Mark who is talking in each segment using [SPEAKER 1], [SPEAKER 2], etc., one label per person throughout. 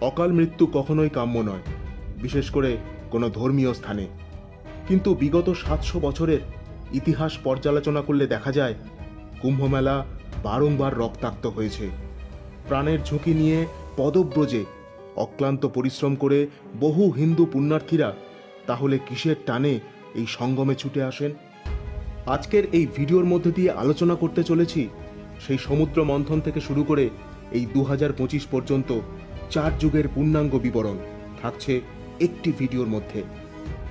[SPEAKER 1] অকাল মৃত্যু কখনোই কাম্য নয়, বিশেষ করে কোনো ধর্মীয় স্থানে। কিন্তু বিগত সাতশো বছরের ইতিহাস পর্যালোচনা করলে দেখা যায়, কুম্ভমেলা বারংবার রক্তাক্ত হয়েছে। প্রাণের ঝুঁকি নিয়ে পদব্রজে অক্লান্ত পরিশ্রম করে বহু হিন্দু পুণ্যার্থীরা তাহলে কিসের টানে এই সঙ্গমে ছুটে আসেন? আজকের এই ভিডিওর মধ্যে দিয়ে আলোচনা করতে চলেছি সেই সমুদ্র মন্থন থেকে শুরু করে এই দু পর্যন্ত চার যুগের পূর্ণাঙ্গ বিবরণ থাকছে একটি ভিডিওর মধ্যে।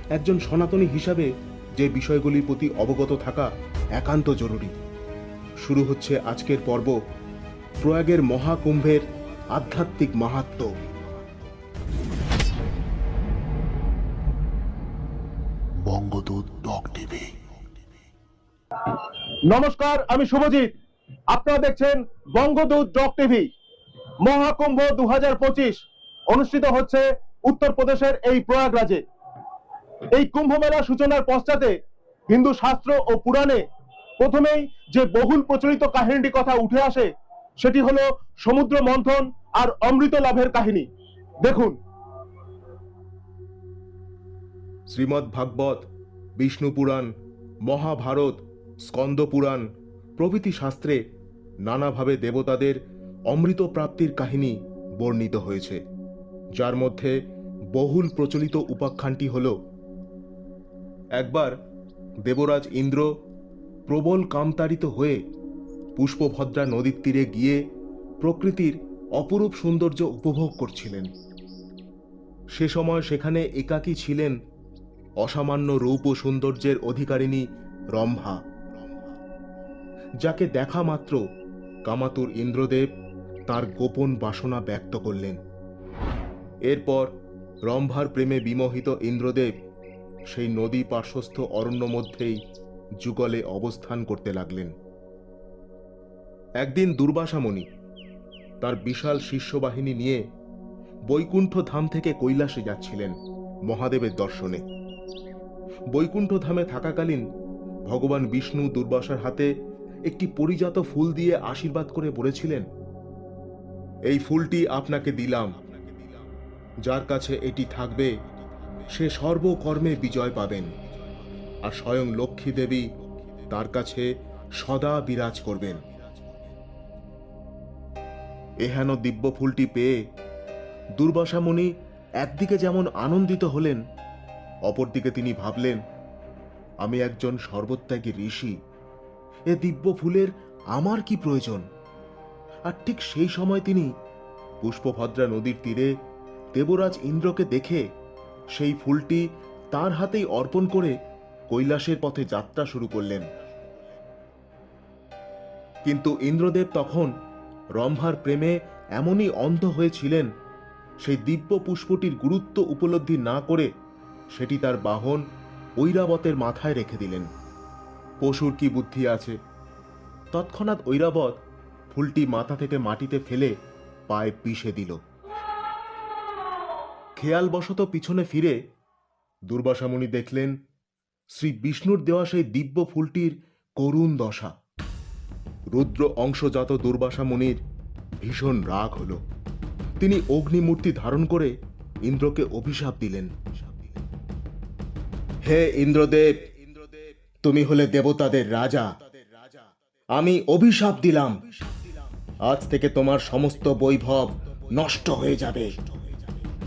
[SPEAKER 1] একজন সনাতনী হিসাবে যে বিষয়গুলির প্রতি অবগত থাকা একান্ত জরুরি। শুরু হচ্ছে আজকের পর্ব প্রয়াগের মহাকুম্ভের আধ্যাত্মিক মাহাত্ম্য
[SPEAKER 2] বঙ্গদূত ডক টিভি
[SPEAKER 3] নমস্কার আমি শুভজিৎ। আপনারা দেখছেন বঙ্গদূত ডক টিভি মহাকুম্ভ দু হাজার পঁচিশ অনুষ্ঠিত হচ্ছে উত্তরপ্রদেশের এই প্রয়াগরাজে। এই কুম্ভ মেলা সূচনার পশ্চাতে হিন্দু শাস্ত্র ও পুরাণে প্রথমেই যে বহুল প্রচলিত কাহিনীটি কথা উঠে আসে, সেটি হলো সমুদ্র মন্থন আর অমৃত লাভের কাহিনী। দেখুন।
[SPEAKER 1] শ্রীমদ্ ভাগবত, বিষ্ণু পুরাণ, মহাভারত, স্কন্দ পুরাণ প্রভৃতি শাস্ত্রে নানাভাবে দেবতাদের অমৃত প্রাপ্তির কাহিনী বর্ণিত হয়েছে, যার মধ্যে বহুল প্রচলিত উপাখ্যানটি হল, একবার দেবরাজ ইন্দ্র প্রবল কামতাড়িত হয়ে পুষ্পভদ্রা নদীর তীরে গিয়ে প্রকৃতির অপরূপ সৌন্দর্য উপভোগ করছিলেন। সে সময় সেখানে একাকী ছিলেন অসামান্য রূপ ও সৌন্দর্যের অধিকারিণী রম্ভা। যাকে দেখা মাত্র কামাতুর ইন্দ্রদেব তার গোপন বাসনা ব্যক্ত করলেন। এরপর রম্ভার প্রেমে বিমোহিত ইন্দ্রদেব সেই নদী পার্শ্বস্থ অরণ্য মধ্যেই যুগলে অবস্থান করতে লাগলেন। একদিন দুর্বাসামণি তার বিশাল শিষ্যবাহিনী নিয়ে বৈকুণ্ঠ ধাম থেকে কৈলাসে যাচ্ছিলেন মহাদেবের দর্শনে। বৈকুণ্ঠ ধামে থাকাকালীন ভগবান বিষ্ণু দুর্বাসার হাতে একটি পরিজাত ফুল দিয়ে আশীর্বাদ করে বলেছিলেন এই ফুলটি আপনাকে দিলাম। যার কাছে এটি থাকবে, সে সর্বকর্মে বিজয় পাবেন। আর স্বয়ং লক্ষ্মী দেবী তার কাছে সদা বিরাজ করবেন। এহেন দিব্য ফুলটি পেয়ে দুর্বাসা মুনি একদিকে যেমন আনন্দিত হলেন, অপরদিকে তিনি ভাবলেন, আমি একজন সর্বত্যাগী ঋষি। এ দিব্য ফুলের আমার কি প্রয়োজন? আর ঠিক সেই সময় তিনি পুষ্পভদ্রা নদীর তীরে দেবরাজ ইন্দ্রকে দেখে সেই ফুলটি তার হাতেই অর্পণ করে কৈলাসের পথে যাত্রা শুরু করলেন। কিন্তু ইন্দ্রদেব তখন রম্ভার প্রেমে এমনই অন্ধ হয়েছিলেন, সেই দিব্য পুষ্পটির গুরুত্ব উপলব্ধি না করে সেটি তার বাহন ঐরাবতের মাথায় রেখে দিলেন। পশুর কি বুদ্ধি আছে? তৎক্ষণাৎ ঐরাবত ফুলটি মাথা থেকে মাটিতে ফেলে পায়ে পিষে দিল। খেয়ালবশত পিছনে ফিরে দুর্বাসামণি দেখলেন শ্রী বিষ্ণুর দেওয়া সেই দিব্য ফুলটির করুণ দশা। রুদ্র অংশজাত দুর্বাসা মুনির ভীষণ রাগ হল। তিনি অগ্নিমূর্তি ধারণ করে ইন্দ্রকে অভিশাপ দিলেন। হে ইন্দ্রদেব, তুমি হলে দেবতাদের রাজা। আমি অভিশাপ দিলাম। আজ থেকে তোমার সমস্ত বৈভব নষ্ট হয়ে যাবে।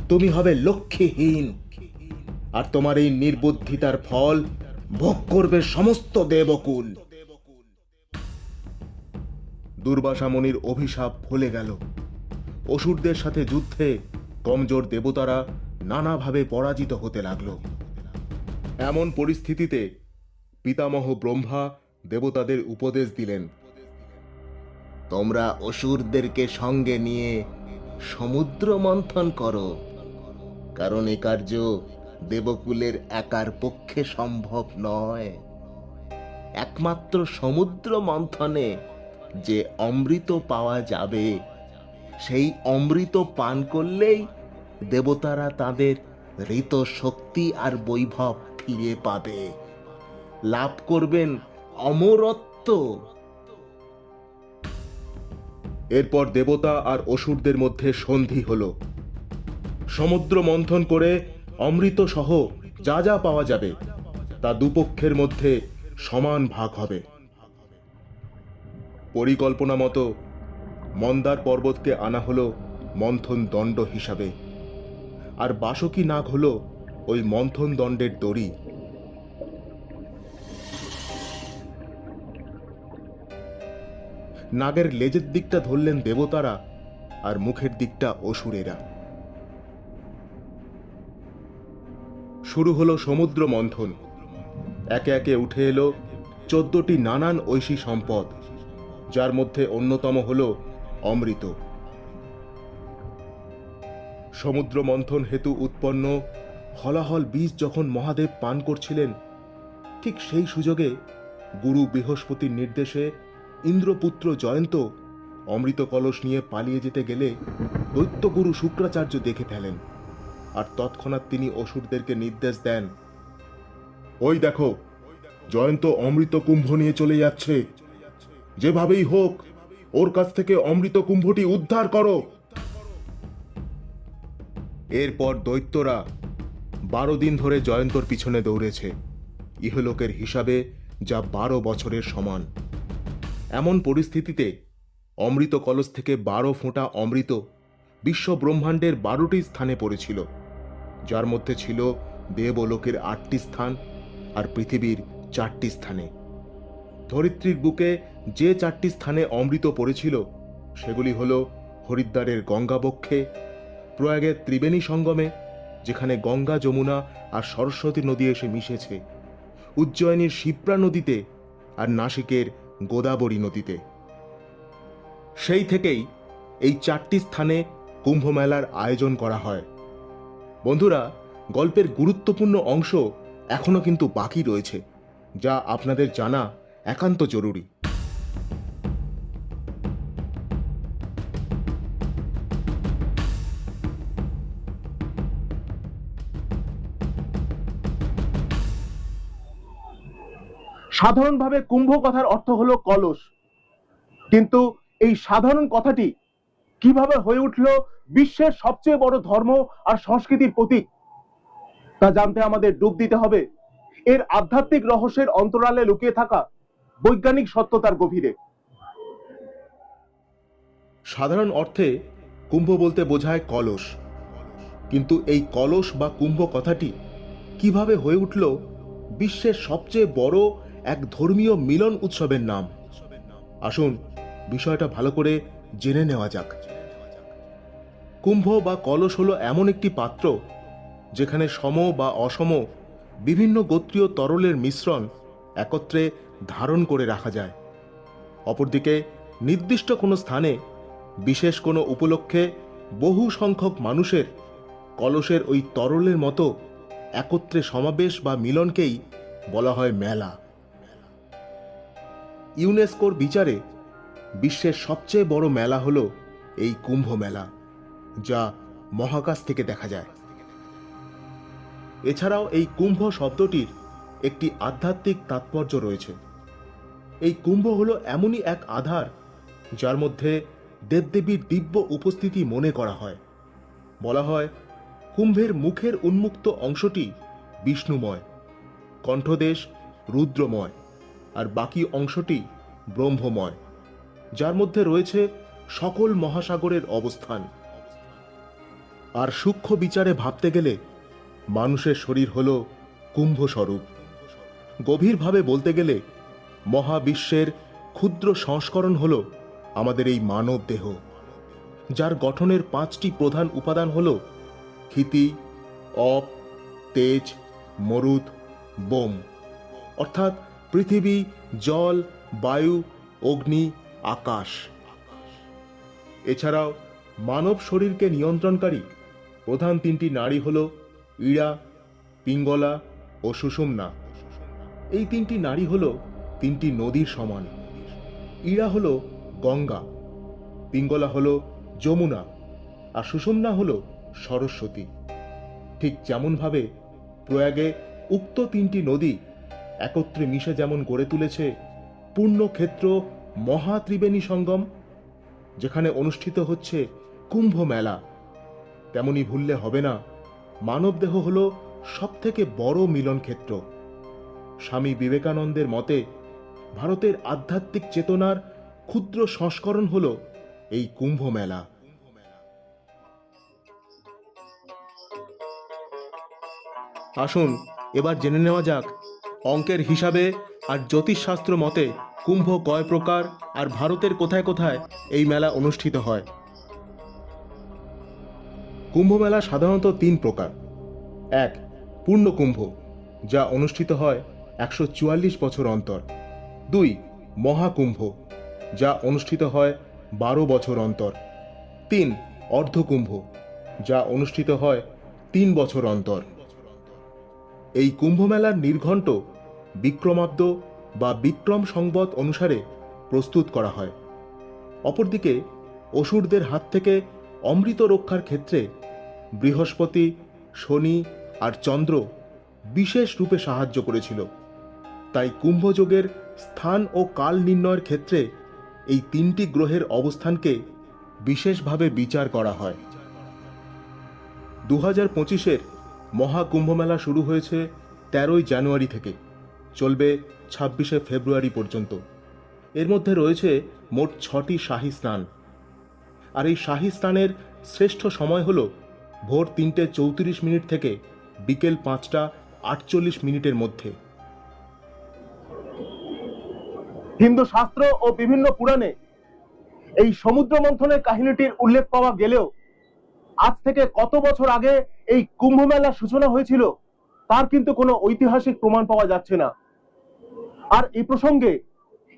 [SPEAKER 1] তুমি হবে লক্ষ্মীহীন। আর তোমার এই নির্বুদ্ধিতার ফল ভোগ করবে সমস্ত দেবকুল। দুর্বাসামণির অভিশাপ ফলে গেল। অসুরদের সাথে যুদ্ধে কমজোর দেবতারা নানাভাবে পরাজিত হতে লাগল। এমন পরিস্থিতিতে পিতামহ ব্রহ্মা দেবতাদের উপদেশ দিলেন। তোমরা অসুরদেরকে সঙ্গে নিয়ে সমুদ্র মন্থন করো। কারণ এ কার্য দেবকুলের একার পক্ষে সম্ভব নয়। একমাত্র সমুদ্র মন্থনে যে অমৃত পাওয়া যাবে, সেই অমৃত পান করলেই দেবতারা তাদের ঋত শক্তি আর বৈভব ফিরে পাবে। লাভ করবেন অমরত্ব। এরপর দেবতা আর অসুরদের মধ্যে সন্ধি হলো। সমুদ্র মন্থন করে অমৃত সহ যা যা পাওয়া যাবে, তা দুপক্ষের মধ্যে সমান ভাগ হবে। পরিকল্পনা মতো মন্দার পর্বতকে আনা হলো মন্থন দণ্ড হিসাবে। আর বাসকি নাগ হলো ওই মন্থন দণ্ডের দড়ি। নাগের লেজের দিকটা ধরলেন দেবতারা আর মুখের দিকটা অসুরেরা। শুরু হলো সমুদ্র মন্থন। একে একে উঠে এলো চোদ্দটি নানান ঐশী সম্পদ, যার মধ্যে অন্যতম হল অমৃত। সমুদ্র মন্থন হেতু উৎপন্ন, হলাহল বীজ যখন মহাদেব পান করছিলেন, ঠিক সেই সুযোগে গুরু বৃহস্পতির নির্দেশে ইন্দ্রপুত্র জয়ন্ত অমৃত কলস নিয়ে পালিয়ে যেতে গেলে দৈত্যগুরু শুক্রাচার্য দেখে ফেলেন, আর তৎক্ষণাৎ তিনি অসুরদেরকে নির্দেশ দেন, ওই দেখো, জয়ন্ত অমৃত কুম্ভ নিয়ে চলে যাচ্ছে। যেভাবেই হোক, ওর কাছ থেকে অমৃত কুম্ভটি উদ্ধার করো। এরপর দৈত্যরা বারো দিন ধরে জয়ন্তর পিছনে দৌড়েছে, ইহলোকের হিসাবে যা বারো বছরের সমান। এমন পরিস্থিতিতে অমৃত কলস থেকে বারো ফোঁটা অমৃত বিশ্ব ব্রহ্মাণ্ডের বারোটি স্থানে পড়েছিল, যার মধ্যে ছিল দেবলোকের আটটি স্থান আর পৃথিবীর চারটি স্থানে। ধরিত্রীর বুকে যে চারটি স্থানে অমৃত পড়েছিল, সেগুলি হল হরিদ্বারের গঙ্গাবক্ষে প্রয়াগের ত্রিবেণী সঙ্গমে, যেখানে গঙ্গা যমুনা আর সরস্বতী নদী এসে মিশেছে, উজ্জয়িনীর শিপ্রা নদীতে আর নাসিকের গোদাবরী নদীতে। সেই থেকেই এই চারটি স্থানে কুম্ভ মেলার আয়োজন করা হয়। বন্ধুরা, গল্পের গুরুত্বপূর্ণ অংশ এখনও কিন্তু বাকি রয়েছে, যা আপনাদের জানা একান্ত জরুরি।
[SPEAKER 3] সাধারণভাবে কুম্ভ কথার অর্থ হলো কলস। কিন্তু এই সাধারণ কথাটি কীভাবে হয়ে উঠল বিশ্বের সবচেয়ে বড় ধর্ম আর সংস্কৃতির প্রতীক? তা জানতে আমাদের ডুব দিতে হবে। এর আধ্যাত্মিক রহস্যের অন্তরালে লুকিয়ে থাকা বৈজ্ঞানিক সত্যতার গভীরে।
[SPEAKER 1] সাধারণ অর্থে কুম্ভ বলতে বোঝায় কলস। কিন্তু এই কলস বা কুম্ভ কথাটি কীভাবে হয়ে উঠল বিশ্বের সবচেয়ে বড় এক ধর্মীয় মিলন উৎসবের নাম। আসুন, বিষয়টা ভালো করে জেনে নেওয়া যাক। কুম্ভ বা কলস হলো এমন একটি পাত্র যেখানে সম বা অসম বিভিন্ন গোত্রীয় তরলের মিশ্রণ একত্রে ধারণ করে রাখা যায়। অপরদিকে, নির্দিষ্ট কোনো স্থানে, বিশেষ কোনো উপলক্ষে বহু সংখ্যক মানুষের কলসের ওই তরলের মতো একত্রে সমাবেশ বা মিলনকেই বলা হয় মেলা। ইউনেস্কোর বিচারে বিশ্বের সবচেয়ে বড় মেলা হলো এই কুম্ভ মেলা, যা মহাকাশ থেকে দেখা যায়। এছাড়াও এই কুম্ভ শব্দটির একটি আধ্যাত্মিক তাৎপর্য রয়েছে। এই কুম্ভ হল এমনই এক আধার যার মধ্যে দেবদেবীর দিব্য উপস্থিতি মনে করা হয়। বলা হয়, কুম্ভের মুখের উন্মুক্ত অংশটি বিষ্ণুময়, কণ্ঠদেশ রুদ্রময়। আর বাকি অংশটি ব্রহ্মময়, যার মধ্যে রয়েছে সকল মহাসাগরের অবস্থান। আর সূক্ষ্ম বিচারে ভাবতে গেলে মানুষের শরীর হল কুম্ভ স্বরূপ গভীরভাবে বলতে গেলে মহাবিশ্বের ক্ষুদ্র সংস্করণ হল আমাদের এই মানব দেহ যার গঠনের পাঁচটি প্রধান উপাদান হল ক্ষিতি, অপ, তেজ, মরুদ, বোম। অর্থাৎ পৃথিবী, জল, বায়ু, অগ্নি, আকাশ। এছাড়াও মানব শরীরকে নিয়ন্ত্রণকারী প্রধান তিনটি নাড়ী হল ইড়া পিঙ্গলা ও সুষুম্না। এই তিনটি নারী হল তিনটি নদীর সমান। ইড়া হল গঙ্গা, পিঙ্গলা হল যমুনা আর সুষুম্না হল সরস্বতী। ঠিক যেমনভাবে প্রয়াগে উক্ত তিনটি নদী একত্রে মিশে যেমন গড়ে তুলেছে পূর্ণক্ষেত্র মহা ত্রিবেণী সঙ্গম, যেখানে অনুষ্ঠিত হচ্ছে কুম্ভ মেলা। তেমনি ভুললে হবে না, মানবদেহ হল সবথেকে বড় মিলন ক্ষেত্র স্বামী বিবেকানন্দের মতে, ভারতের আধ্যাত্মিক চেতনার ক্ষুদ্র সংস্করণ হল এই কুম্ভ মেলা। আসুন, এবার জেনে নেওয়া যাক অঙ্কের হিসাবে আর জ্যোতিষশাস্ত্র মতে কুম্ভ কয় প্রকার আর ভারতের কোথায় কোথায় এই মেলা অনুষ্ঠিত হয়? কুম্ভ মেলা সাধারণত তিন প্রকার। এক, পূর্ণ কুম্ভ, যা অনুষ্ঠিত হয় একশো চুয়াল্লিশ বছর অন্তর। দুই, মহাকুম্ভ, যা অনুষ্ঠিত হয় বারো বছর অন্তর। তিন, অর্ধকুম্ভ, যা অনুষ্ঠিত হয় তিন বছর অন্তর। এই কুম্ভমেলার নির্ঘণ্ট বিক্রমাব্দ বা বিক্রম সংবত অনুসারে প্রস্তুত করা হয়। অপরদিকে অসুরদের হাত থেকে অমৃত রক্ষার ক্ষেত্রে বৃহস্পতি, শনি আর চন্দ্র বিশেষ রূপে সাহায্য করেছিল। তাই কুম্ভযোগের স্থান ও কাল নির্ণয়ের ক্ষেত্রে এই তিনটি গ্রহের অবস্থানকে বিশেষভাবে বিচার করা হয়। দু হাজার পঁচিশের মহাকুম্ভমেলা শুরু হয়েছে তেরোই জানুয়ারি থেকে। চলবে ছাব্বিশে ফেব্রুয়ারি পর্যন্ত। এর মধ্যে রয়েছে মোট ছটি শাহী স্নান। আর এই শাহী স্নানের শ্রেষ্ঠ সময় হল ভোর তিনটে চৌত্রিশ মিনিট থেকে বিকেল পাঁচটা আটচল্লিশ মিনিটের মধ্যে।
[SPEAKER 3] হিন্দু শাস্ত্র ও বিভিন্ন পুরাণে এই সমুদ্র মন্থনের কাহিনীটির উল্লেখ পাওয়া গেলেও আজ থেকে কত বছর আগে এই কুম্ভ মেলার সূচনা হয়েছিল, তার কিন্তু কোনো ঐতিহাসিক প্রমাণ পাওয়া যাচ্ছে না। আর এই প্রসঙ্গে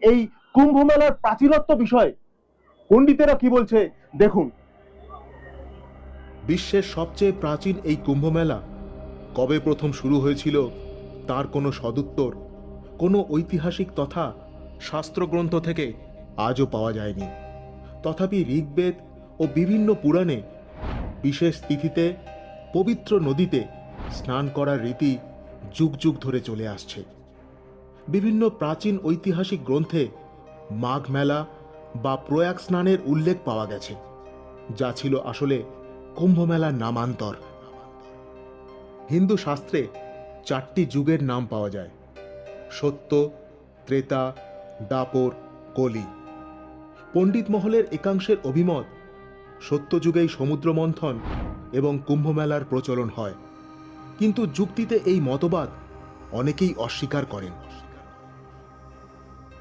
[SPEAKER 3] এই কুম্ভ মেলার প্রাচীনত্ব বিষয়ে পণ্ডিতেরা কি বলছে, দেখুন।
[SPEAKER 1] বিশ্বের সবচেয়ে প্রাচীন এই কুম্ভমেলা কবে প্রথম শুরু হয়েছিল, তার কোনো সদুত্তর, কোনো ঐতিহাসিক তথা শাস্ত্রগ্রন্থ থেকে আজও পাওয়া যায়নি। তথাপি ঋগ্বেদ ও বিভিন্ন পুরাণে বিশেষ তিথিতে, পবিত্র নদীতে স্নান করার রীতি যুগ যুগ ধরে চলে আসছে। বিভিন্ন প্রাচীন ঐতিহাসিক গ্রন্থে মাঘ মেলা বা প্রয়াগ স্নানের উল্লেখ পাওয়া গেছে, যা ছিল আসলে কুম্ভমেলার নামান্তর। হিন্দু শাস্ত্রে চারটি যুগের নাম পাওয়া যায়, সত্য, ত্রেতা, দাপর, কলি। পণ্ডিত মহলের একাংশের অভিমত সত্যযুগেই সমুদ্র মন্থন এবং কুম্ভমেলার প্রচলন হয়। কিন্তু যুক্তিতে এই মতবাদ অনেকেই অস্বীকার করেন।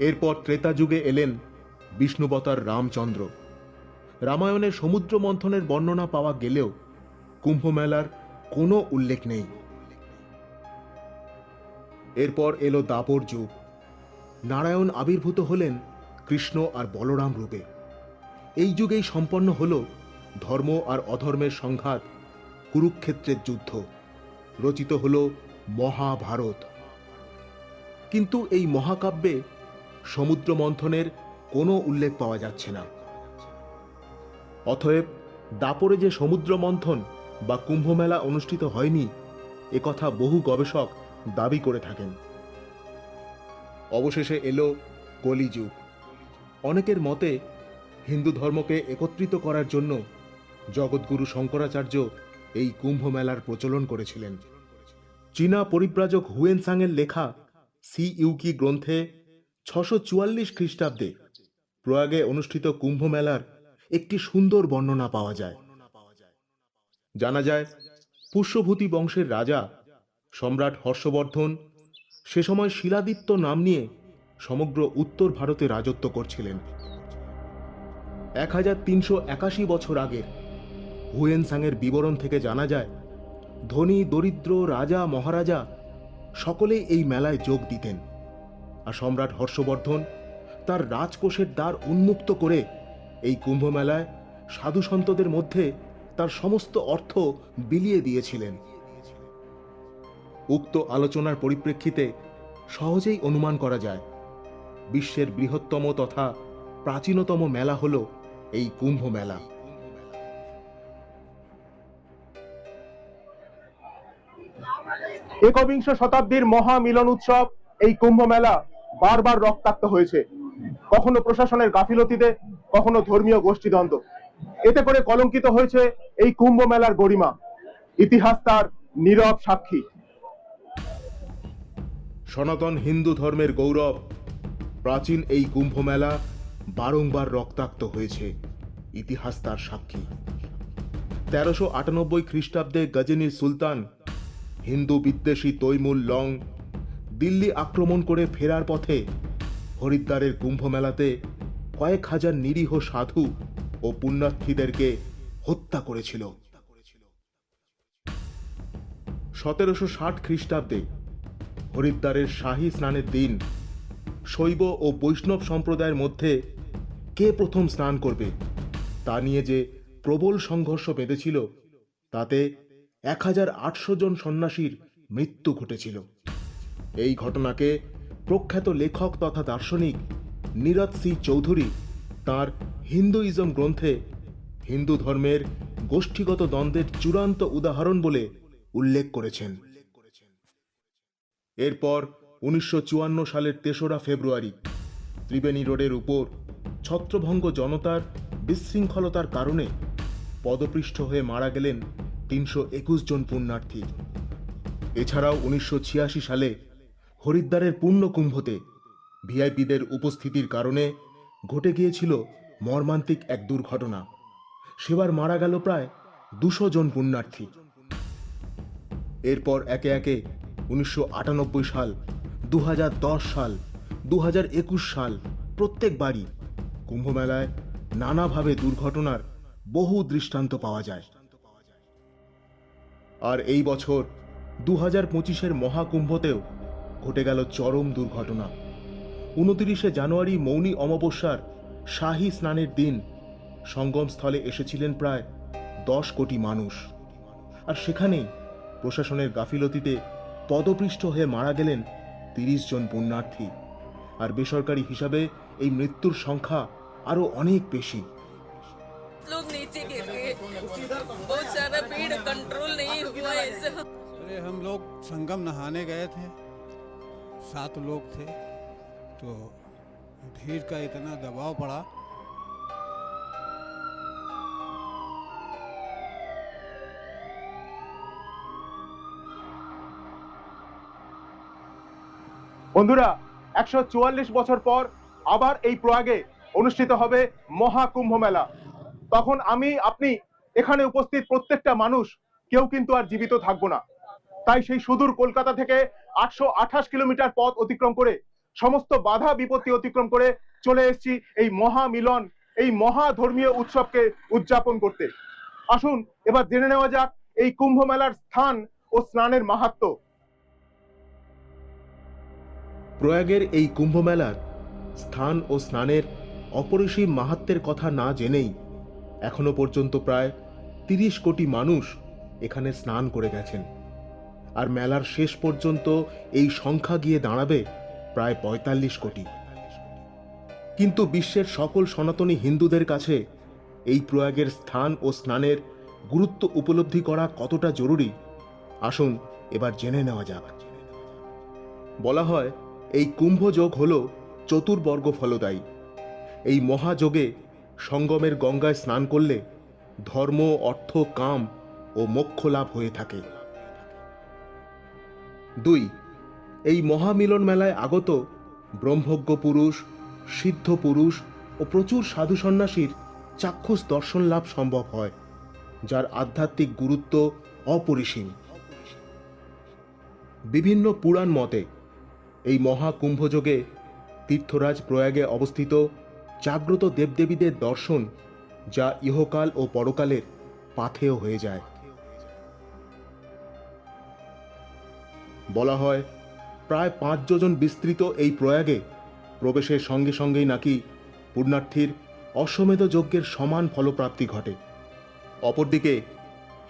[SPEAKER 1] এরপর ত্রেতা যুগে এলেন বিষ্ণুবতার রামচন্দ্র। রামায়ণের সমুদ্র মন্থনের বর্ণনা পাওয়া গেলেও কুম্ভমেলার কোনো উল্লেখ নেই। এরপর এলো দাপর যুগ। নারায়ণ আবির্ভূত হলেন কৃষ্ণ আর বলরাম রূপে। এই যুগেই সম্পন্ন হল ধর্ম আর অধর্মের সংঘাত, কুরুক্ষেত্রের যুদ্ধ, রচিত হল মহাভারত। কিন্তু এই মহাকাব্যে সমুদ্র মন্থনের কোনো উল্লেখ পাওয়া যাচ্ছে না। অতএব, দাপরে যে সমুদ্র মন্থন বা কুম্ভমেলা অনুষ্ঠিত হয়নি একথা বহু গবেষক দাবি করে থাকেন। অবশেষে এলো কলিযুগ। অনেকের মতে, হিন্দু ধর্মকে একত্রিত করার জন্য জগৎগুরু শঙ্করাচার্য এই কুম্ভ মেলার প্রচলন করেছিলেন। চীনা পরিব্রাজক হুয়েনসাংয়ের লেখা সি ইউকি গ্রন্থে ছশো চুয়াল্লিশ খ্রিস্টাব্দে প্রয়াগে অনুষ্ঠিত কুম্ভ মেলার একটি সুন্দর বর্ণনা পাওয়া যায়। জানা যায়, পুষ্যভূতি বংশের রাজা সম্রাট হর্ষবর্ধন সে সময় শিলাদিত্য নাম নিয়ে সমগ্র উত্তর ভারতে রাজত্ব করছিলেন। এক হাজার তিনশো একাশি বছর আগের হুয়েনসাংয়ের বিবরণ থেকে জানা যায়, ধনী, দরিদ্র রাজা, মহারাজা সকলেই এই মেলায় যোগ দিতেন। আর সম্রাট হর্ষবর্ধন তার রাজকোষের দ্বার উন্মুক্ত করে এই কুম্ভ মেলায় সাধু সন্তদের মধ্যে তার সমস্ত অর্থ বিলিয়ে দিয়েছিলেন। উক্ত আলোচনার পরিপ্রেক্ষিতে সহজেই অনুমান করা যায়, বিশ্বের বৃহত্তম তথা প্রাচীনতম মেলা হল এই কুম্ভ মেলা
[SPEAKER 3] একবিংশ শতাব্দীর মহা মিলন উৎসব এই কুম্ভ মেলা বারবার রক্তাক্ত হয়েছে। কখনো প্রশাসনের গাফিলতিতে, কখনো ধর্মীয় গোষ্ঠীদ্বন্দ্ব। এতে করে কলঙ্কিত হয়েছে এই কুম্ভ মেলার গরিমা। ইতিহাস তার নীরব সাক্ষী।
[SPEAKER 1] সনাতন হিন্দু ধর্মের গৌরব, প্রাচীন এই কুম্ভ মেলা বারংবার রক্তাক্ত হয়েছে, ইতিহাস তার সাক্ষী। তেরোশো আটানব্বই খ্রিস্টাব্দে গজনীর সুলতান হিন্দু বিদ্বেষী তৈমুল লং দিল্লি আক্রমণ করে ফেরার পথে হরিদ্বারের কুম্ভ মেলাতে কয়েক হাজার নিরীহ সাধু ও পুণ্যার্থীদেরকে হত্যা করেছিল। সতেরোশো ষাট খ্রিস্টাব্দে হরিদ্বারের শাহী স্নানের দিন শৈব ও বৈষ্ণব সম্প্রদায়ের মধ্যে কে প্রথম স্নান করবে তা নিয়ে যে প্রবল সংঘর্ষ বেঁধেছিল, তাতে এক হাজার আটশো জন সন্ন্যাসীর মৃত্যু ঘটেছিল। এই ঘটনাকে প্রখ্যাত লেখক তথা দার্শনিক নীরদ সি চৌধুরী তার হিন্দুইজম গ্রন্থে হিন্দু ধর্মের গোষ্ঠীগত দ্বন্দ্বের চূড়ান্ত উদাহরণ বলে উল্লেখ করেছেন। এরপর উনিশশো চুয়ান্ন সালের তেসরা ফেব্রুয়ারি ত্রিবেণী রোডের উপর ছত্রভঙ্গ জনতার বিশৃঙ্খলতার কারণে পদপৃষ্ঠ হয়ে মারা গেলেন তিনশো একুশ জন পুণ্যার্থী। এছাড়াও উনিশশো ছিয়াশি সালে হরিদ্বারের পূর্ণকুম্ভতে। ভিআইপিদের উপস্থিতির কারণে ঘটে গিয়েছিল মর্মান্তিক এক দুর্ঘটনা। সেবার মারা গেল প্রায় দুশো জন পুণ্যার্থী। এরপর একে একে উনিশশো আটানব্বই সাল দু হাজার দশ সাল দু হাজার একুশ সাল প্রত্যেকবারই কুম্ভমেলায় নানাভাবে দুর্ঘটনার বহু দৃষ্টান্ত পাওয়া যায়। আর এই বছর দু হাজার পঁচিশের মহাকুম্ভতেও ঘটে গেল চরম দুর্ঘটনা উনতিরিশে জানুয়ারি মৌনী অমাবস্যার শাহী স্নানের দিন সঙ্গমস্থলে এসেছিলেন প্রায় দশ কোটি মানুষ আর সেখানেই প্রশাসনের গাফিলতিতে পদপৃষ্ঠ হয়ে মারা গেলেন তিরিশ জন পুণ্যার্থী আর বেসরকারি হিসাবে এই মৃত্যুর সংখ্যা আরও অনেক বেশি
[SPEAKER 4] लोग नीचे गिर गए बहुत सारा भीड़ कंट्रोल नहीं हुआ ऐसा
[SPEAKER 5] अरे हम लोग संगम नहाने गए थे सात लोग थे तो भीड़ का इतना दबाव पड़ा
[SPEAKER 3] বন্ধুরা একশো চুয়াল্লিশ বছর পর আবার এই প্রয়াগে অনুষ্ঠিত হবে মহাকুম্ভ মেলা তখন আমি আপনি এখানে উপস্থিত প্রত্যেকটা মানুষ কেউ কিন্তু আর জীবিত থাকবো না তাই সেই সুদূর কলকাতা থেকে আটশো আঠাশ কিলোমিটার পথ অতিক্রম করে, সমস্ত বাধা বিপত্তি অতিক্রম করে চলে এসেছি এই মহা মিলন এই মহা ধর্মীয় উৎসবকে উদযাপন করতে। আসুন, এবার জেনে নেওয়া যাক এই কুম্ভ মেলার স্থান ও স্নানের মাহাত্ম্য।
[SPEAKER 1] প্রয়াগের এই কুম্ভ মেলার স্থান ও স্নানের অপরিসীম মাহাত্মের কথা না জেনেই এখনও পর্যন্ত প্রায় তিরিশ কোটি মানুষ এখানে স্নান করে গেছেন। আর মেলার শেষ পর্যন্ত এই সংখ্যা গিয়ে দাঁড়াবে প্রায় পঁয়তাল্লিশ কোটি। কিন্তু বিশ্বের সকল সনাতনী হিন্দুদের কাছে এই প্রয়াগের স্থান ও স্নানের গুরুত্ব উপলব্ধি করা কতটা জরুরি, আসুন এবার জেনে নেওয়া যাক। বলা হয়, এই কুম্ভযোগ হল চতুর্বর্গ ফলদায়ী। এই মহাযোগে সঙ্গমের গঙ্গায় স্নান করলে ধর্ম, অর্থ, কাম ও মোক্ষ লাভ হয়ে থাকে। দুই, এই মহামিলন মেলায় আগত ব্রহ্মজ্ঞ পুরুষ, সিদ্ধ পুরুষ ও প্রচুর সাধু সন্ন্যাসীর চাক্ষুষ দর্শন লাভ সম্ভব হয়, যার আধ্যাত্মিক গুরুত্ব অপরিসীম। বিভিন্ন পুরাণ মতে, এই মহাকুম্ভযোগে তীর্থরাজ প্রয়াগে অবস্থিত জাগ্রত দেবদেবীদের দর্শন যা ইহকাল ও পরকালের পাথেয় হয়ে যায়। বলা হয়, প্রায় পাঁচ যোজন বিস্তৃত এই প্রয়াগে প্রবেশের সঙ্গে সঙ্গেই নাকি পুণ্যার্থীর অশ্বমেধ যজ্ঞের সমান ফলপ্রাপ্তি ঘটে। অপরদিকে,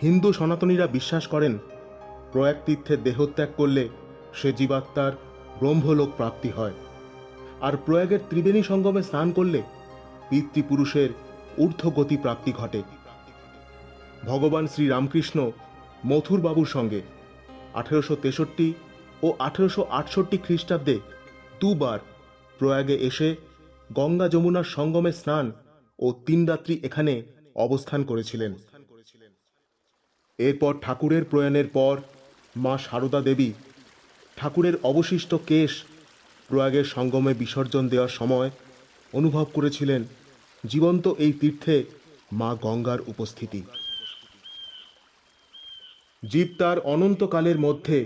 [SPEAKER 1] হিন্দু সনাতনীরা বিশ্বাস করেন, প্রয়াগ তীর্থে দেহত্যাগ করলে সে জীবাত্মার ব্রহ্মলোক প্রাপ্তি হয়। আর প্রয়াগের ত্রিবেণী সঙ্গমে স্নান করলে পিতৃপুরুষের ঊর্ধ্বগতি প্রাপ্তি ঘটে। ভগবান শ্রী রামকৃষ্ণ মথুর সঙ্গে আঠেরোশো তেষট্টি ও আঠেরোশো আটষট্টি খ্রিস্টাব্দে দুবার প্রয়াগে এসে গঙ্গা যমুনার সঙ্গমে স্নান ও তিন রাত্রি এখানে অবস্থান করেছিলেন। এরপর ঠাকুরের প্রয়াণের পর মা সারদা দেবী ঠাকুরের অবশিষ্ট কেশ প্রয়াগের সঙ্গমে বিসর্জন দেওয়ার সময় অনুভব করেছিলেন জীবন্ত এই তীর্থে মা গঙ্গার উপস্থিতি। জীব তার অনন্তকালের মধ্যে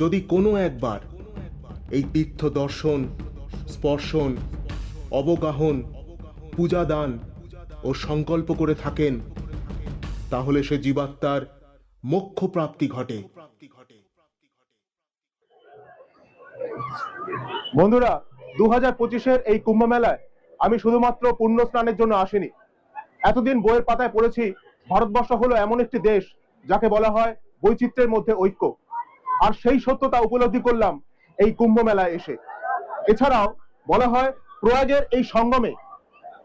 [SPEAKER 1] যদি কোনো একবার এই তীর্থ দর্শন স্পর্শন, অবগাহন, পূজাদান ও সংকল্প করে থাকেন, তাহলে সে জীবাত্মার মোক্ষ প্রাপ্তি ঘটে।
[SPEAKER 3] বন্ধুরা দু হাজার পঁচিশের এই কুম্ভ মেলায় আমি শুধুমাত্র পুণ্য স্নানের জন্য আসিনি। এতদিন বইয়ের পাতায় পড়েছি, ভারতবর্ষ হলো এমন একটি দেশ যাকে বলা হয় বৈচিত্র্যের মধ্যে ঐক্য। আর সেই সত্যতা উপলব্ধি করলাম এই কুম্ভ মেলায় এসে। এছাড়াও বলা হয় প্রয়াগের এই সঙ্গমে।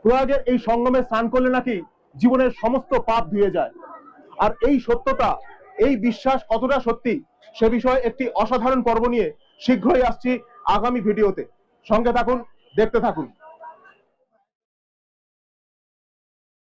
[SPEAKER 3] প্রয়াগের এই সঙ্গমে স্নান করলে নাকি জীবনের সমস্ত পাপ ধুয়ে যায়। আর এই সত্যতা, এই বিশ্বাস কতটা সত্যি, সে বিষয়ে একটি অসাধারণ পর্ব নিয়ে শীঘ্রই আসছি আগামী ভিডিওতে। সঙ্গে থাকুন, দেখতে থাকুন।